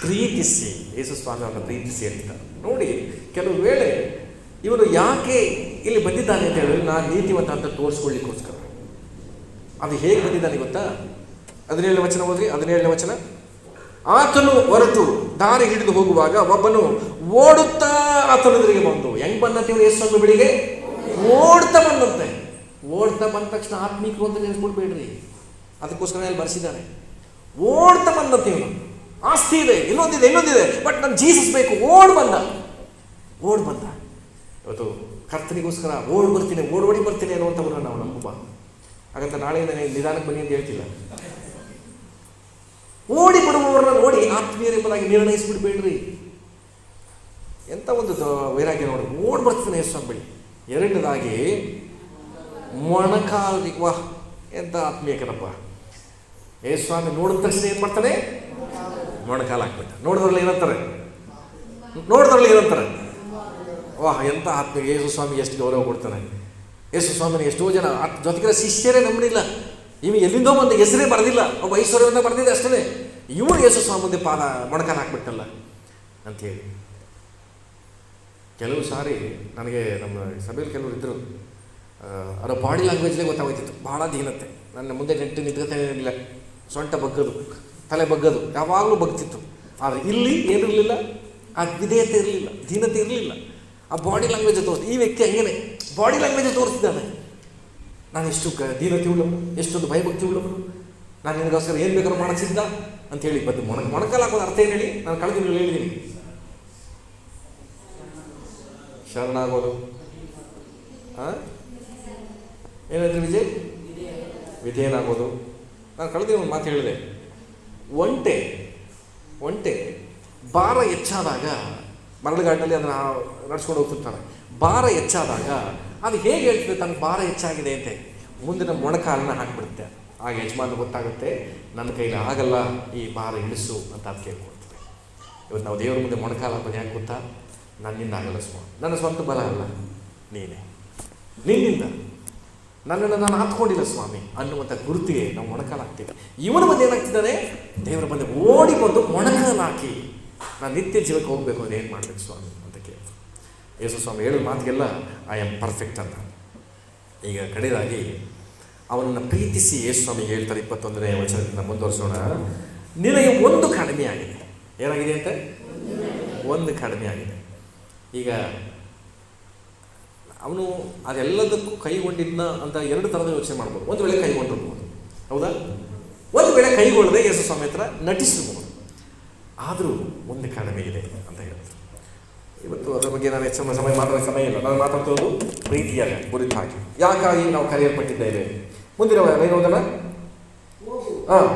ಪ್ರೀತಿಸಿ. ಯೇಸು ಸ್ವಾಮಿ ಅವನ ಪ್ರೀತಿಸಿ ಅಂತ. ನೋಡಿ, ಕೆಲವು ವೇಳೆ ಇವನು ಯಾಕೆ ಇಲ್ಲಿ ಬಂದಿದ್ದಾನೆ ಅಂತ ಹೇಳಿದ್ರೆ, ನಾನು ನೀತಿವಂತ ಅಂತ ತೋರಿಸ್ಕೊಳ್ಳಿಕ್ಕೋಸ್ಕರ. ಅದು ಹೇಗೆ ಬಂದಿದ್ದಾನೆ ಗೊತ್ತಾ? ಹದಿನೇಳನೇ ವಚನ ಹೋದ್ರಿ ಹದಿನೇಳನೇ ವಚನ. ಆತನು ಹೊರಟು, ದಾರಿ ಹಿಡಿದು ಹೋಗುವಾಗ ಒಬ್ಬನು ಓಡುತ್ತಾ ಆತನ ಎದುರಿಗೆ ಬಂದು. ಹೆಂಗ್ ಬಂದಂತೆ ಇವರು ಯೇಸು ಬೆಳಿಗ್ಗೆ ಬಳಿಗೆ? ಓಡ್ತಾ ಬಂದಂತೆ. ಓಡ್ತಾ ಬಂದ ತಕ್ಷಣ ಆತ್ಮೀಕರು ಅಂತ ನೆನೆಸ್ಕೊಡ್ಬೇಡ್ರಿ ಅದಕ್ಕೋಸ್ಕರ ಅಲ್ಲಿ ಬರ್ಸಿದ್ದಾನೆ. ಓಡ್ತಾ ಬಂದಂತೆ ಇವನು. ಆಸ್ತಿ ಇದೆ, ಇನ್ನೊಂದಿದೆ ಇನ್ನೊಂದಿದೆ, ಬಟ್ ನಾನು ಜೀಸಸ್ ಬೇಕು. ಓಡ್ ಬಂದ. ಓಡ್ ಬಂದ. ಇವತ್ತು ಕರ್ತನಿಗೋಸ್ಕರ ಓಡ್ ಬರ್ತೀನಿ, ಓಡ್ ಓಡಿ ಬರ್ತೀನಿ ಅನ್ನುವಂಥವ್ರನ್ನ ನಾವು ನಂಬುವ ಹಾಗಂತ ನಾಳೆ ನೀವು ನಿಧಾನಕ್ಕೆ ಬನ್ನಿ ಅಂತ ಹೇಳ್ತಿಲ್ಲ. ಓಡಿ ಬರುವವರನ್ನ ನೋಡಿ ಆತ್ಮೀಯರೆಂಬುದಾಗಿ ನಿರ್ಣಯಿಸ್ಬಿಡ್ಬೇಡ್ರಿ. ಎಂಥ ಒಂದು ವೈರಾಗ್ಯ ನೋಡಿ, ಓಡ್ ಬರ್ತಾನೆ ಯೇಸು ಬಳಿ ಎರಡನೇದಾಗಿ, ಮೊಣಕಾಲಿಗೆ, ವಾಹ್ ಎಂಥ ಆತ್ಮೀಯ ಕಣಪ್ಪ. ಏ ಸ್ವಾಮಿ ನೋಡಿದ ತಕ್ಷಣ ಏನು ಮಾಡ್ತಾನೆ ಮೊಣಕಾಲ ಹಾಕ್ಬಿಟ್ಟ ನೋಡಿದ್ರಲ್ಲಿ ಏನಂತಾರೆ? ನೋಡಿದ್ರಲ್ಲಿ ಏನಂತಾರೆ? ವಾಹ್ ಎಂಥ ಆತ್ಮೀಯ, ಯೇಸು ಸ್ವಾಮಿ ಎಷ್ಟು ಗೌರವ ಕೊಡ್ತಾನೆ ಯೇಸು ಸ್ವಾಮಿನ ಎಷ್ಟೋ ಜನ ಜೊತೆಗಿರೋ ಜೊತೆಗೆ ಶಿಷ್ಯರೇ ನಂಬಲಿಲ್ಲ. ಇವ ಎಲ್ಲಿಂದೋ ಒಂದು ಹೆಸರೇ ಬರೆದಿಲ್ಲ. ಒಬ್ಬ ಐಶ್ವರ್ಯವನ್ನು ಬರೆದಿದೆ ಅಷ್ಟೇ ಇವನು ಯೇಸು ಸ್ವಾಮಿ ಪಾದ ಮೊಣಕಾಲ ಹಾಕ್ಬಿಟ್ಟಲ್ಲ ಅಂಥೇಳಿ ಕೆಲವು ಸಾರಿ ನನಗೆ ನಮ್ಮ ಸಭೆಯಲ್ಲಿ ಕೆಲವರು ಇದ್ದರು ಅವರ ಬಾಡಿ ಲ್ಯಾಂಗ್ವೇಜ್ಲೇ ಗೊತ್ತಾಗೋಯ್ತಿತ್ತು. ಭಾಳ ದೀನತೆ. ನನ್ನ ಮುಂದೆ ನೆಟ್ಟು ಇರಲಿಲ್ಲ. ಸೊಂಟ ಬಗ್ಗದು, ತಲೆ ಬಗ್ಗದು, ಯಾವಾಗಲೂ ಬಗ್ತಿತ್ತು. ಆದರೆ ಇಲ್ಲಿ ಏನಿರಲಿಲ್ಲ, ಆ ವಿಧೇಯತೆ ಇರಲಿಲ್ಲ, ದೀನತೆ ಇರಲಿಲ್ಲ. ಆ ಬಾಡಿ ಲ್ಯಾಂಗ್ವೇಜ್ ತೋರಿಸ್ತು ಈ ವ್ಯಕ್ತಿ ಹಂಗೇನೆ. ಬಾಡಿ ಲ್ಯಾಂಗ್ವೇಜ್ ತೋರಿಸ್ತಿದ್ದಾನೆ ನಾನು ಎಷ್ಟು ಕ ದೀನತೆ ಉಳ್ಳವನು? ಎಷ್ಟೊಂದು ಭಯಭಕ್ತಿ ಉಳ್ಳವನು? ನಾನು ನಿನಗೋಸ್ಕರ ಏನು ಬೇಕಾದ್ರೂ ಮಾಡಿಸಿದ್ದ ಅಂತ ಅಂತೇಳಿ ಬಂದು ಮೊಣ ಮೊಣಕಾಲ ಹಾಕೋದು ಅರ್ಥ ಏನು ಹೇಳಿ? ನಾನು ಕಳೆದ ಹೇಳಿದ್ದೀನಿ. ಶರಣಾಗೋದು. ಹಾಂ ಏನಾದ್ರಿ ವಿಜಯ್? ವಿಧೇಯನಾಗೋದು. ನಾನು ಕಳೆದ ಒಂದು ಮಾತು ಹೇಳಿದೆ. ಒಂಟೆ ಒಂಟೆ ಭಾರ ಹೆಚ್ಚಾದಾಗ ಮರಳುಗಾಡಿನಲ್ಲಿ ಅದನ್ನು ನಡ್ಸ್ಕೊಂಡು ಹೋಗ್ತಿರ್ತಾನೆ. ಭಾರ ಹೆಚ್ಚಾದಾಗ ಅದು ಹೇಗೆ ಹೇಳ್ತದೆ ತನ್ನ ಭಾರ ಹೆಚ್ಚಾಗಿದೆ ಅಂತ ಮುಂದಿನ ಮೊಣಕಾಲನ್ನ ಹಾಕಿಬಿಡುತ್ತೆ. ಆಗ ಯಜಮಾನ ಗೊತ್ತಾಗುತ್ತೆ, ನನ್ನ ಕೈಲಿ ಆಗಲ್ಲ, ಈ ಭಾರ ಇಳಿಸು ಅಂತ ಅದು ಕೇಳ್ಕೊಡ್ತದೆ ಇವತ್ತು ನಾವು ದೇವರ ಮುಂದೆ ಮೊಣಕಾಲ ಹಾಕೋದು ಯಾಕೆ ಗೊತ್ತಾ? ನನ್ನಿಂದ ಆಗಲ್ಲ ಸ್ವಾಮಿ ನನ್ನ ಸ್ವಂತ ಬಲ ಅಲ್ಲ, ನೀನೇ. ನಿನ್ನಿಂದ. ನನ್ನನ್ನು ನಾನು ಹಾತ್ಕೊಂಡಿಲ್ಲ ಸ್ವಾಮಿ ಅನ್ನುವಂಥ ಗುರುತಿಗೆ ನಾವು ಮೊಣಕಾಲ ಹಾಕ್ತೀವಿ. ಇವನ ಬಂದು ಏನಾಗ್ತಿದ್ದಾನೆ? ದೇವರ ಬಂದು ಓಡಿ ಬಂದು ಮೊಣಕಾಲ ಹಾಕಿ ನಾನು ನಿತ್ಯ ಜೀವಕ್ಕೆ ಹೋಗಬೇಕು ಅಂದರೆ ಏನು ಮಾಡಬೇಕು ಸ್ವಾಮಿ ಅಂತ ಕೇಳ್ತು ಯೇಸು ಸ್ವಾಮಿ ಹೇಳಿದ ಮಾತಿಗೆಲ್ಲ ಐ ಆಮ್ ಪರ್ಫೆಕ್ಟ್ ಅಂತ. ಈಗ ಕಡೆಯದಾಗಿ, ಅವನನ್ನು ಪ್ರೀತಿಸಿ ಯೇಸು ಸ್ವಾಮಿ ಹೇಳ್ತಾರೆ ಇಪ್ಪತ್ತೊಂದನೇ ವಚನದಿಂದ ಮುಂದುವರಿಸೋಣ. ನಿನಗೆ ಒಂದು ಕಡಿಮೆ ಆಗಿದೆ. ಏನಾಗಿದೆ ಅಂತ? ಒಂದು ಕಡಿಮೆ ಆಗಿದೆ. ಈಗ, ಅವನು ಅದೆಲ್ಲದಕ್ಕೂ ಕೈಗೊಂಡಿದ್ದ ಅಂತ ಎರಡು ಥರದ ಯೋಚನೆ ಮಾಡ್ಬೋದು. ಒಂದು ವೇಳೆ ಕೈಗೊಂಡಿರ್ಬೋದು. ಹೌದಾ? ಒಂದು ವೇಳೆ ಕೈಗೊಳ್ಳದೆ ಯೇಸು ಸ್ವಾಮಿ ಹತ್ರ ನಟಿಸಿರ್ಬೋದು ಆದರೂ ಒಂದು ಕಡಿಮೆ ಇದೆ ಅಂತ ಹೇಳಿದ್ರು ಇವತ್ತು ಅದರ ಬಗ್ಗೆ ನಾನು ಹೆಚ್ಚಿನ ಸಮಯ ಮಾತಾಡೋ ಸಮಯ ಇಲ್ಲ. ನಾನು ಮಾತಾಡ್ತಿರೋದು ಪ್ರೀತಿಯಾಗ ಹಾಕಿ ಯಾಕಾಗಿ ನಾವು ಕರೆಯಲ್ಪಟ್ಟಿದ್ದೇವೆ? ಮುಂದಿನ ಏನು ಓದೋಣ? ಹಾಂ.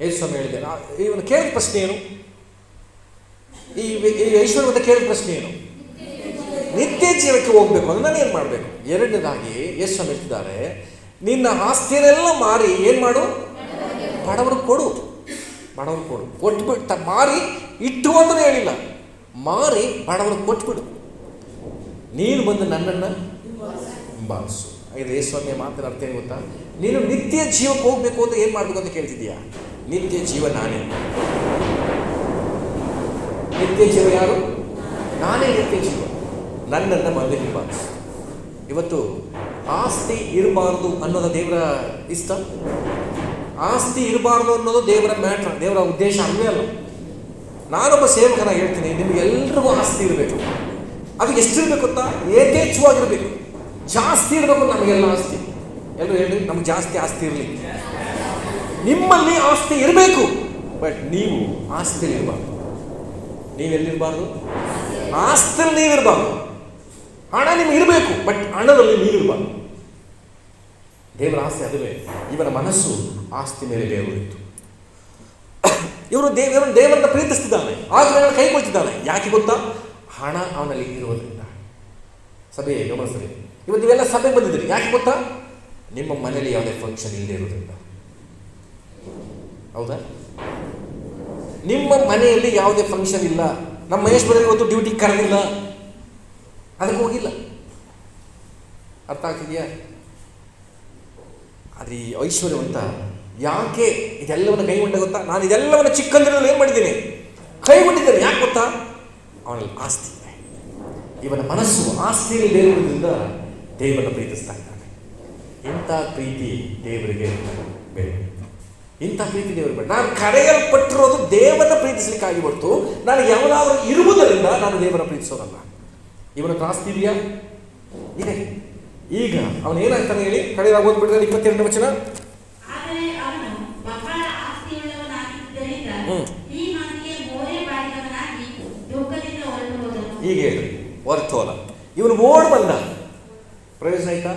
ಯೇಸು ಸ್ವಾಮಿ ಹೇಳಿದೆ ಇವನು ಕೇಳಿದ ಪ್ರಶ್ನೆ ಏನು? ಈ ಐಶ್ವರ್ಯವಂತ ಕೇಳಿದ ಪ್ರಶ್ನೆ ಏನು? ನಿತ್ಯ ಜೀವಕ್ಕೆ ಹೋಗ್ಬೇಕು. ಅಂದ್ರೆ ನಾನು ಏನು ಮಾಡಬೇಕು? ಎರಡನೇದಾಗಿ ಯೇಸು ಹೇಳ್ತಿದ್ದಾರೆ ನಿನ್ನ ಆಸ್ತಿಯನ್ನೆಲ್ಲ ಮಾರಿ ಏನು ಮಾಡು? ಬಡವರು ಕೊಡು. ಬಡವರು ಕೊಡು. ಕೊಟ್ಬಿಟ್ಟು ಮಾರಿ, ಇಟ್ಟು ಅಂತಲೇ ಹೇಳಿಲ್ಲ. ಮಾರಿ ಬಡವರು ಕೊಟ್ಬಿಡು. ನೀನು ಬಂದು ನನ್ನನ್ನು ಹಿಂಬಾಲಿಸು. ಇದು ಯೇಸ್ವಾಮಿಯ ಮಾತಿನ ಅರ್ಥ ಏನು ಗೊತ್ತಾ? ನೀನು ನಿತ್ಯ ಜೀವಕ್ಕೆ ಹೋಗ್ಬೇಕು ಅಂತ ಏನು ಮಾಡಬೇಕು ಅಂತ ಕೇಳ್ತಿದ್ಯಾ ನಿತ್ಯ ಜೀವ ನಾನೇ. ನಿತ್ಯ ಜೀವ ಯಾರು? ನಾನೇ ನಿತ್ಯ ಜೀವ. ನನ್ನನ್ನು ಇರಬಾರ್ದು. ಇವತ್ತು ಆಸ್ತಿ ಇರಬಾರ್ದು ಅನ್ನೋದು ದೇವರ ಇಷ್ಟ? ಆಸ್ತಿ ಇರಬಾರ್ದು ಅನ್ನೋದು ದೇವರ ಮ್ಯಾಟ್ರ್ ದೇವರ ಉದ್ದೇಶ ಅಲ್ವೇ ಅಲ್ಲ. ನಾನೊಬ್ಬ ಸೇವಕನಾಗಿ ಹೇಳ್ತೀನಿ ನಿಮಗೆಲ್ರಿಗೂ ಆಸ್ತಿ ಇರಬೇಕು. ಅದು ಎಷ್ಟಿರಬೇಕು ಅಂತ ಯಥೇಚ್ಛವಾಗಿರಬೇಕು ಜಾಸ್ತಿ ಇರಬೇಕು ನಮಗೆಲ್ಲ ಆಸ್ತಿ. ಎಲ್ಲರೂ ಹೇಳಿ, ನಮ್ಗೆ ಜಾಸ್ತಿ ಆಸ್ತಿ ಇರಲಿ. ನಿಮ್ಮಲ್ಲಿ ಆಸ್ತಿ ಇರಬೇಕು, ಬಟ್ ನೀವು ಆಸ್ತಿ ಇರಬಾರ್ದು. ನೀವೆಲ್ಲಿರಬಾರ್ದು? ಆಸ್ತಿಯಲ್ಲಿ ನೀವಿರಬಾರ್ದು. ಹಣ ನಿಮ್ಗೆ ಇರಬೇಕು ಬಟ್ ಹಣದಲ್ಲಿ ನೀರಿರಬಾರ್ದು ದೇವರ ಆಸ್ತಿ ಅದುವೇ, ಇವನ ಮನಸ್ಸು ಆಸ್ತಿ ಮೇಲೆ ಬೇರೂರಿತ್ತು. ಇವರು ದೇವ ದೇವರನ್ನ ಪ್ರೀತಿಸ್ತಿದ್ದಾನೆ ಕೈ ಕೈಗೊಳ್ತಿದ್ದಾನೆ. ಯಾಕೆ ಗೊತ್ತಾ? ಹಣ ಅವನಲ್ಲಿ ಇರುವುದರಿಂದ. ಸಭೆ ಗಮನಿಸಲಿ ಇವತ್ತು ನೀವೆಲ್ಲ ಸಭೆಗೆ ಬಂದಿದ್ದೀರಿ. ಯಾಕೆ ಗೊತ್ತಾ? ನಿಮ್ಮ ಮನೆಯಲ್ಲಿ ಯಾವುದೇ ಫಂಕ್ಷನ್ ಇಲ್ಲದೆ ಇರೋದ್ರಿಂದ ಹೌದಾ? ನಿಮ್ಮ ಮನೆಯಲ್ಲಿ ಯಾವುದೇ ಫಂಕ್ಷನ್ ಇಲ್ಲ. ನಮ್ಮ ಮಹೇಶ್ವರಲ್ಲಿ ಇವತ್ತು ಡ್ಯೂಟಿ ಕರೆದಿಲ್ಲ. ಅದಕ್ಕೆ ಹೋಗಿಲ್ಲ. ಅರ್ಥ ಆಗ್ತಿದೆಯಾ? ಆದರೆ ಈ ಐಶ್ವರ್ಯವಂತ ಯಾಕೆ ಇದೆಲ್ಲವನ್ನು ಕೈಗೊಂಡ ಗೊತ್ತಾ? ನಾನು ಇದೆಲ್ಲವನ್ನು ಚಿಕ್ಕಂದಿನಲ್ಲಿ ಏನು ಮಾಡಿದ್ದೀನಿ? ಕೈಗೊಂಡಿದ್ದೇನೆ. ಯಾಕೆ ಗೊತ್ತಾ? ಅವನಲ್ಲಿ ಆಸ್ತಿ. ಇದೆ ಇವನ ಮನಸ್ಸು ಆಸ್ತಿಯಲ್ಲಿ ದೇವರಿಂದ ದೇವರನ್ನು ಪ್ರೀತಿಸ್ತಾ ಇದ್ದಾನೆ. ಇಂಥ ಪ್ರೀತಿ ದೇವರಿಗೆ ಬೇಡ. ಇಂಥ ಪ್ರೀತಿ ದೇವರು ಬೇಡ. ನಾನು ಕರೆಯಲ್ಪಟ್ಟಿರೋದು ದೇವರನ್ನ ಪ್ರೀತಿಸಲಿಕ್ಕಾಗಿ ಹೊರತು ನಾನು ಯಾವನಾದರೂ ಇರುವುದರಿಂದ ನಾನು ದೇವರ ಪ್ರೀತಿಸೋದಲ್ಲ. ಇವನ ಆಸ್ತಿ ಇದೆಯಾ ಇದೆ. ಈಗ ಅವನು ಏನಾಗ್ತಾನೆ ಹೇಳಿ? ಕಡೆಯ ಓದ್ಬಿಟ್ಟಿದ್ರೆ ಇಪ್ಪತ್ತೆರಡನೇ ವಚನ? ಈಗ ಹೇಳ್ರಿ ಹೊರಟೋಲ ಇವನು ಓಡ್ ಬಂದ. ಪ್ರಯೋಜನ ಆಯ್ತಾ?